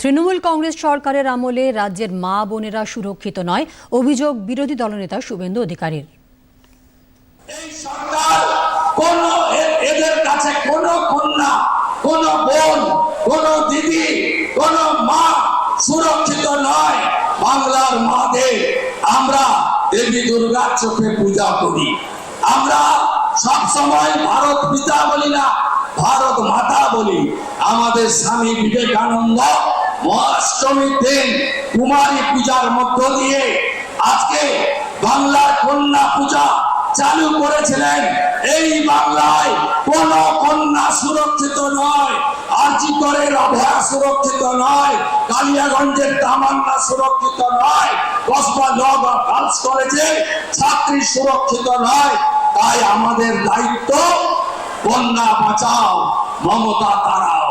তৃণমূল কংগ্রেস সরকারের আমলে রাজ্যের মা বোনেরা সুরক্ষিত নয়, অভিযোগ বিরোধী দলনেতা শুভেন্দু অধিকারীর। সুরক্ষিত নয়। বাংলার মাদের আমরা দেবী দুর্গার চোখে পূজা করি। আমরা সব সময় ভারত পিতা বলি না, ভারত মাতা বলি। আমাদের স্বামী বিবেকানন্দ মহাষ্টমীর দিন কুমারী পূজার মধ্য দিয়ে আজকে বাংলার কন্যা পূজা চালু করেছিলেন। এই বাংলায় কোন কন্যা সুরক্ষিত নয় আর্জিকরের অভয়া সুরক্ষিত নয়, কালিয়াগঞ্জের তামান্না সুরক্ষিত নয়, কসবা লগ গার্লস কলেজে ছাত্রী সুরক্ষিত নয়। তাই আমাদের দায়িত্ব, কন্যা বাঁচাও, মমতা তারাও।